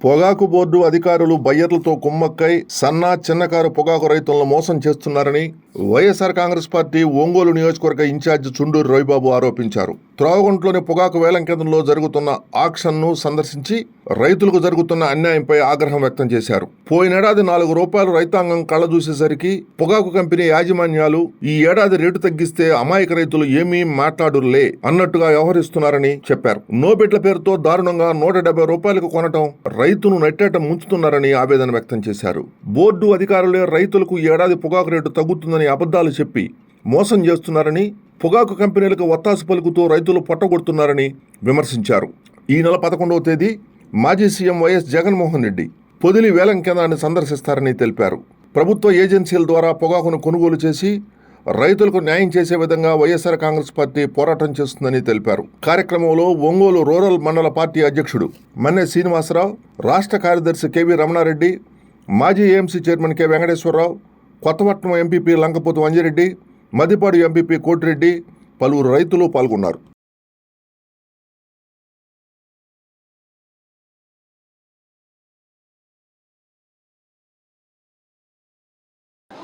పొగాకు బోర్డు అధికారులు బయ్యర్లతో కుమ్మక్కై సన్న చిన్నకారు పొగాకు రైతులను మోసం చేస్తున్నారని వైఎస్ఆర్ కాంగ్రెస్ పార్టీ ఒంగోలు నియోజకవర్గ ఇన్ఛార్జి చుండూరు రవిబాబు ఆరోపించారు. త్రోవగుంట్లోని పొగాకు వేలం కేంద్రంలో జరుగుతున్న ఆక్షన్ను సందర్శించి రైతులకు జరుగుతున్న అన్యాయంపై ఆగ్రహం వ్యక్తం చేశారు. పోయినేడాది నాలుగు రూపాయలు రైతాంగం కళ్ళ చూసేసరికి పొగాకు కంపెనీ యాజమాన్యాలు ఈ ఏడాది రేటు తగ్గిస్తే అమాయక రైతులు ఏమీ మాట్లాడులే అన్నట్టుగా వ్యవహరిస్తున్నారని చెప్పారు. నోబెట్ల పేరుతో దారుణంగా నూట డెబ్బై రూపాయలకు కొనటం రైతును నెట్టేట ముంచుతున్నారని ఆవేదన వ్యక్తం చేశారు. బోర్డు అధికారులే రైతులకు ఏడాది పొగాకు రేటు తగ్గుతుందని అబద్ధాలు చెప్పి మోసం చేస్తున్నారని పొగాకు కంపెనీలకు ఒత్తాసు పలుకుతూ రైతులు పొట్టగొడుతున్నారని విమర్శించారు. ఈ నెల పదకొండవ తేదీ మాజీ సీఎం వైఎస్ జగన్మోహన్ రెడ్డి పొదిలి వేలం కేంద్రాన్ని సందర్శిస్తారని తెలిపారు. ప్రభుత్వ ఏజెన్సీల ద్వారా పొగాకును కొనుగోలు చేసి రైతులకు న్యాయం చేసే విధంగా వైఎస్ఆర్ కాంగ్రెస్ పార్టీ పోరాటం చేస్తుందని తెలిపారు. కార్యక్రమంలో ఒంగోలు రూరల్ మండల పార్టీ అధ్యక్షుడు మన్నె శ్రీనివాసరావు రాష్ట్ర కార్యదర్శి కెవి రమణారెడ్డి మాజీ AMC chairman K Venkateswara Rao Kothapatnam MPP Lankapothu Anji Reddy Madipadu MPP Koti Reddy పలువురు రైతులు పాల్గొన్నారు.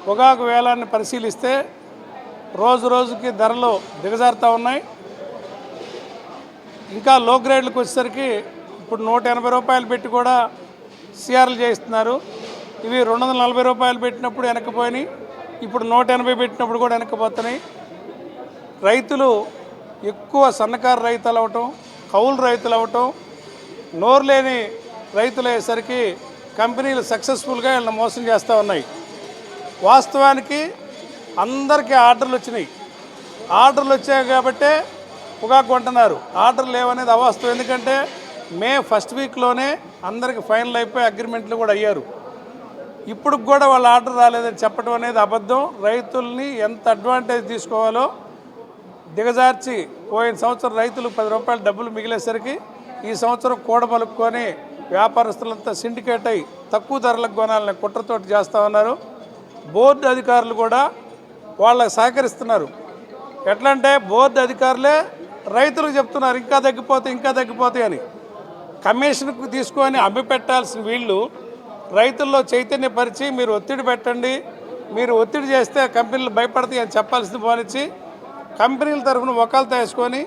పొగాకు వేలాన్ని పరిశీలిస్తే రోజు రోజుకి ధరలు దిగజారుతూ ఉన్నాయి. ఇంకా లో గ్రేడ్లకు వచ్చేసరికి ఇప్పుడు నూట ఎనభై రూపాయలు పెట్టి కూడా సిఆర్లు చేయిస్తున్నారు. ఇవి రెండు వందల నలభై రూపాయలు పెట్టినప్పుడు వెనక్కిపోయినాయి. ఇప్పుడు నూట ఎనభై పెట్టినప్పుడు కూడా వెనక్కిపోతున్నాయి. రైతులు ఎక్కువ సన్నకారు రైతులు అవటం కౌలు రైతులు అవ్వటం నోరు లేని రైతులు అయ్యేసరికి కంపెనీలు సక్సెస్ఫుల్గా వీళ్ళని మోసం చేస్తూ ఉన్నాయి. వాస్తవానికి అందరికీ ఆర్డర్లు వచ్చినాయి. ఆర్డర్లు వచ్చాయి కాబట్టే పొగాకు కొంటున్నారు ఆర్డర్ లేవనేది అవాస్తవం. ఎందుకంటే మే ఫస్ట్ వీక్లోనే అందరికి ఫైనల్ అయిపోయి అగ్రిమెంట్లు కూడా అయ్యారు. ఇప్పుడు కూడా వాళ్ళ ఆర్డర్ రాలేదని చెప్పడం అనేది అబద్ధం. రైతుల్ని ఎంత అడ్వాంటేజ్ తీసుకోవాలో దిగజార్చి పోయిన సంవత్సరం రైతులు పది రూపాయలు డబ్బులు మిగిలేసరికి ఈ సంవత్సరం కూడబలుపుకొని వ్యాపారస్తులంతా సిండికేట్ అయి తక్కువ ధరలకు కొనాలని కుట్రతోటి చేస్తూ ఉన్నారు. బోర్డు అధికారులు కూడా వాళ్ళకి సహకరిస్తున్నారు. ఎట్లా అంటే బోర్డు అధికారులే రైతులకు చెప్తున్నారు ఇంకా తగ్గిపోతే ఇంకా తగ్గిపోతాయి అని. కమిషన్కు తీసుకొని అమ్మి పెట్టాల్సిన వీళ్ళు రైతుల్లో చైతన్యపరిచి మీరు ఒత్తిడి పెట్టండి మీరు ఒత్తిడి చేస్తే కంపెనీలు భయపడతాయి అని చెప్పాల్సింది పోనిచ్చి కంపెనీల తరఫున ఒకళ్ళతో వేసుకొని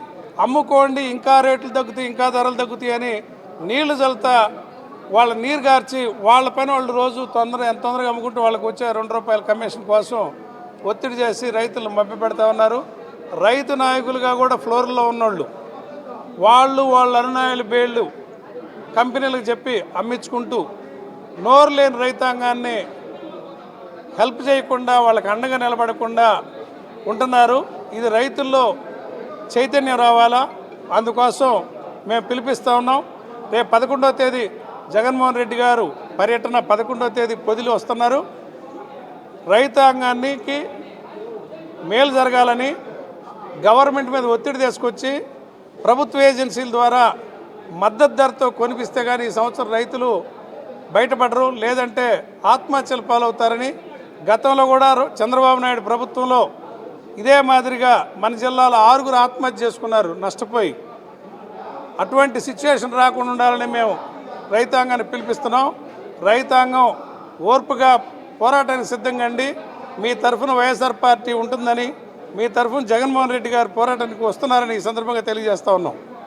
అమ్ముకోండి ఇంకా రేట్లు తగ్గుతాయి ఇంకా ధరలు తగ్గుతాయి అని నీళ్ళు చల్లుతా వాళ్ళ నీరు గార్చి వాళ్ళ పైన వాళ్ళు రోజు తొందర ఎంత తొందరగా అమ్ముకుంటే వాళ్ళకి వచ్చే రెండు రూపాయల కమిషన్ కోసం ఒత్తిడి చేసి రైతులను మభ్య పెడతా ఉన్నారు. రైతు నాయకులుగా కూడా ఫ్లోర్లో ఉన్నోళ్ళు వాళ్ళు వాళ్ళ అనునాయులు బేళ్ళు కంపెనీలకు చెప్పి అమ్మించుకుంటూ నోరు లేని రైతాంగాన్ని హెల్ప్ చేయకుండా వాళ్ళకి అండగా నిలబడకుండా ఉంటున్నారు. ఇది రైతుల్లో చైతన్యం రావాలా? అందుకోసం మేము పిలిపిస్తూ ఉన్నాం. రేపు పదకొండవ తేదీ జగన్మోహన్ రెడ్డి గారు పర్యటన పదకొండవ తేదీ పొదిలి వస్తున్నారు. రైతాంగానికి మేలు జరగాలని గవర్నమెంట్ మీద ఒత్తిడి తీసుకొచ్చి ప్రభుత్వ ఏజెన్సీల ద్వారా మద్దతు ధరతో కొనిపిస్తే కానీ ఈ సంవత్సరం రైతులు బయటపడరు లేదంటే ఆత్మహత్యలు పాలవుతారని గతంలో కూడా చంద్రబాబు నాయుడు ప్రభుత్వంలో ఇదే మాదిరిగా మన జిల్లాలో ఆరుగురు ఆత్మహత్య చేసుకున్నారు నష్టపోయి. అటువంటి సిచ్యువేషన్ రాకుండా ఉండాలని మేము రైతాంగాన్ని పిలిపిస్తున్నాం. రైతాంగం ఓర్పుగా పోరాటానికి సిద్ధంగా అండి మీ తరఫున వైఎస్ఆర్ పార్టీ ఉంటుందని మీ తరఫున జగన్మోహన్ రెడ్డి గారు పోరాటానికి వస్తున్నారని ఈ సందర్భంగా తెలియజేస్తా ఉన్నాం.